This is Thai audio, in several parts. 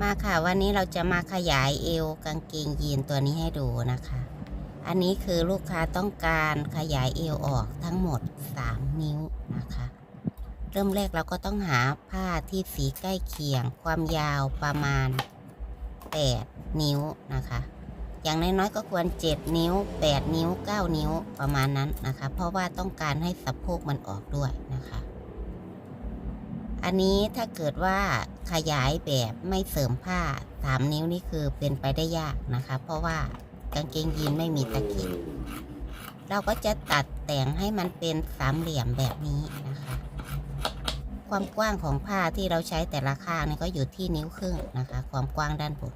มาค่ะวันนี้เราจะมาขยายเอวกางเกงยีนตัวนี้ให้ดูนะคะ อันนี้คือลูกค้าต้องการขยายเอวออกทั้งหมด 3 นิ้วนะคะ เริ่มแรกเราก็ต้องหาผ้าที่สีใกล้เคียง ความยาวประมาณ 8 นิ้วนะคะ อย่างน้อยๆก็ควร 7 นิ้ว 8 นิ้ว 9 นิ้วประมาณนั้นนะคะ เพราะว่าต้องการให้สะโพกมันออกด้วยนะคะ อันนี้ถ้าเกิดว่าขยายแบบไม่เสริมผ้า3นิ้วนี่คือเป็นไปได้ยากนะคะ เพราะว่ากางเกงยีนไม่มีตะเข็บเราก็จะตัดแต่งให้มันเป็นสามเหลี่ยมแบบนี้นะคะ ความกว้างของผ้าที่เราใช้แต่ละข้างนี่ก็อยู่ที่นิ้วครึ่งนะคะ ความกว้างด้านบน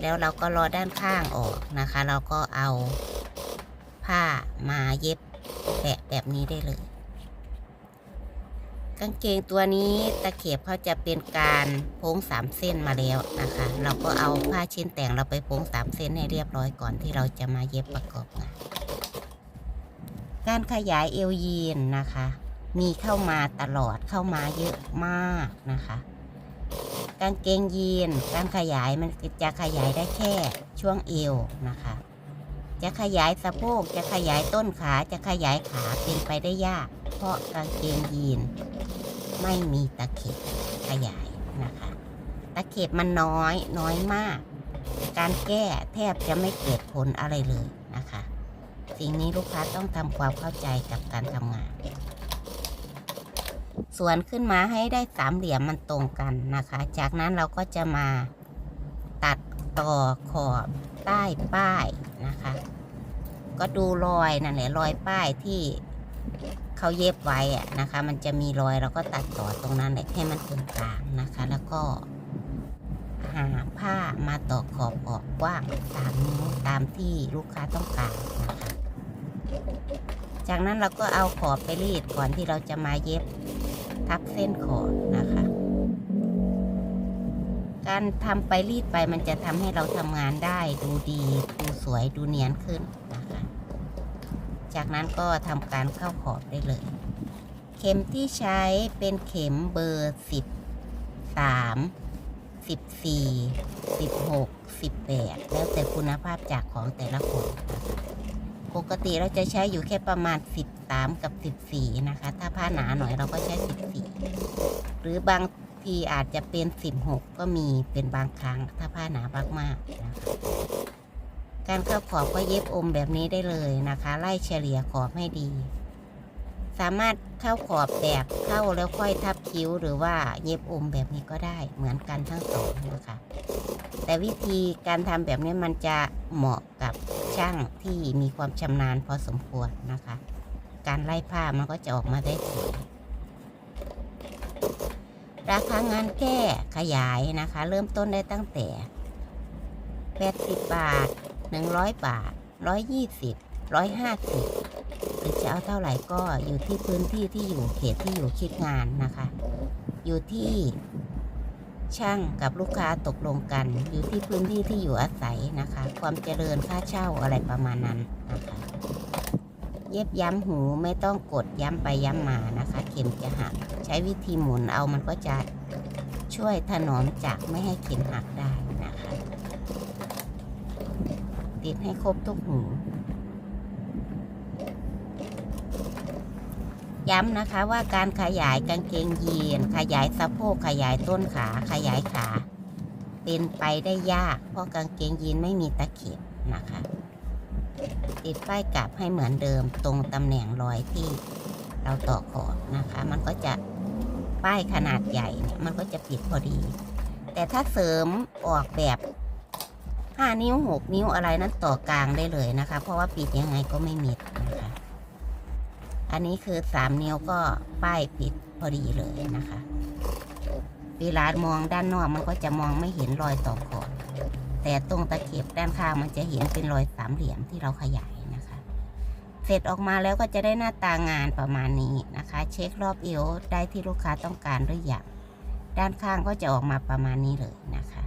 แล้วเราก็รอด้านข้างออกนะคะ เราก็เอาผ้ามาเย็บแปะแบบนี้ได้เลย กางเกงตัวนี้ตะเข็บเขาจะเป็นการโพ้งสามเส้นมาแล้วนะคะ เราก็เอาผ้าชิ้นแต่งเราไปโพ้งสามเส้นให้เรียบร้อยก่อนที่เราจะมาเย็บประกอบงานการขยายเอวยีนนะคะ มีเข้ามาตลอดเข้ามาเยอะมากนะคะ กางเกงยีนการขยายมันจะขยายได้แค่ช่วงเอวนะคะ จะขยายสะโพกจะขยายต้นขาจะขยายขาเป็นไปได้ยาก เพราะกางเกงยีน ไม่มีตะเข็บขยายนะคะ ตะเข็บมันน้อยน้อยมาก การแก้แทบจะไม่เกิดผลอะไรเลยนะคะ สิ่งนี้ลูกค้าต้องทำความเข้าใจกับการทำงาน ส่วนขึ้นมาให้ได้สามเหลี่ยมมันตรงกันนะคะ จากนั้นเราก็จะมาตัดต่อขอบใต้ป้ายนะคะ ก็ดูรอยนั่นแหละรอยป้ายที่ เขาเย็บไว้อะนะคะ มันจะมีรอยเราก็ตัดต่อตรงนั้นให้มันตรงกลางนะคะ แล้วก็หาผ้ามาต่อขอบออกกว้างสามนิ้วตามที่ลูกค้าต้องการนะคะ จากนั้นเราก็เอาขอบไปรีดก่อนที่เราจะมาเย็บทับเส้นขอบนะคะ การทำไปรีดไปมันจะทำให้เราทำงานได้ดูดีดูสวยดูเนียนขึ้น จากนั้นก็ทำการเข้าขอบได้เลย เข็มที่ใช้เป็นเข็มเบอร์สิบสามสิบสี่สิบหกสิบแปดแล้วแต่คุณภาพจากของแต่ละคนปกติเราจะใช้อยู่แค่ประมาณ13กับ14นะคะ ถ้าผ้าหนาหน่อยเราก็ใช้14หรือบางทีอาจจะเป็น16ก็มีเป็นบางครั้ง ถ้าผ้าหนามากๆนะคะ การเข้าขอบก็เย็บอมแบบนี้ได้เลยนะคะ ไล่เฉลี่ยขอบให้ดี สามารถเข้าขอบแบบเข้าแล้วค่อยทับคิ้วหรือว่าเย็บอมแบบนี้ก็ได้เหมือนกันทั้งสองนะคะ แต่วิธีการทำแบบนี้มันจะเหมาะกับช่างที่มีความชำนาญพอสมควรนะคะ การไล่ผ้ามันก็จะออกมาได้สวยราคางานแก้ขยายนะคะ เริ่มต้นได้ตั้งแต่ 80 บาท 100บาท120 150หรือจะเอาเท่าไหร่ก็อยู่ที่พื้นที่ที่อยู่เขตที่อยู่คิดงานนะคะ อยู่ที่ช่างกับลูกค้าตกลงกัน อยู่ที่พื้นที่ที่อยู่อาศัยนะคะ ความเจริญค่าเช่าอะไรประมาณนั้นนะคะเย็บย้ำหูไม่ต้องกดย้ำไปย้ำมานะคะ เข็มจะหัก ใช้วิธีหมุนเอามันก็จะช่วยถนอมจากไม่ให้เข็มหักได้ นะคะติดให้ครบทุกหูย้ำนะคะว่าการขยายกางเกงยีน ขยายสะโพกขยายต้นขาขยายขา เป็นไปได้ยาก เพราะกางเกงยีนไม่มีตะเข็บนะคะ ติดป้ายกลับให้เหมือนเดิมตรงตำแหน่งรอยที่เราต่อขอบนะคะ มันก็จะป้ายขนาดใหญ่เนี่ยมันก็จะปิดพอดี แต่ถ้าเสริมออกแบบ 5นิ้ว6นิ้วอะไรนั้นต่อกลางได้เลยนะคะ เพราะว่าปิดยังไงก็ไม่มิดนะคะอันนี้คือ3นิ้วก็ป้ายปิดพอดีเลยนะคะเวลามองด้านนอกมันก็จะมองไม่เห็นรอยต่อขอบแต่ตรงตะเข็บด้านข้างมันจะเห็นเป็นรอยสามเหลี่ยมที่เราขยายนะคะ เสร็จออกมาแล้วก็จะได้หน้าตางานประมาณนี้นะคะ เช็ครอบเอวได้ที่ลูกค้าต้องการหรือยังด้านข้างก็จะออกมาประมาณนี้เลยนะคะ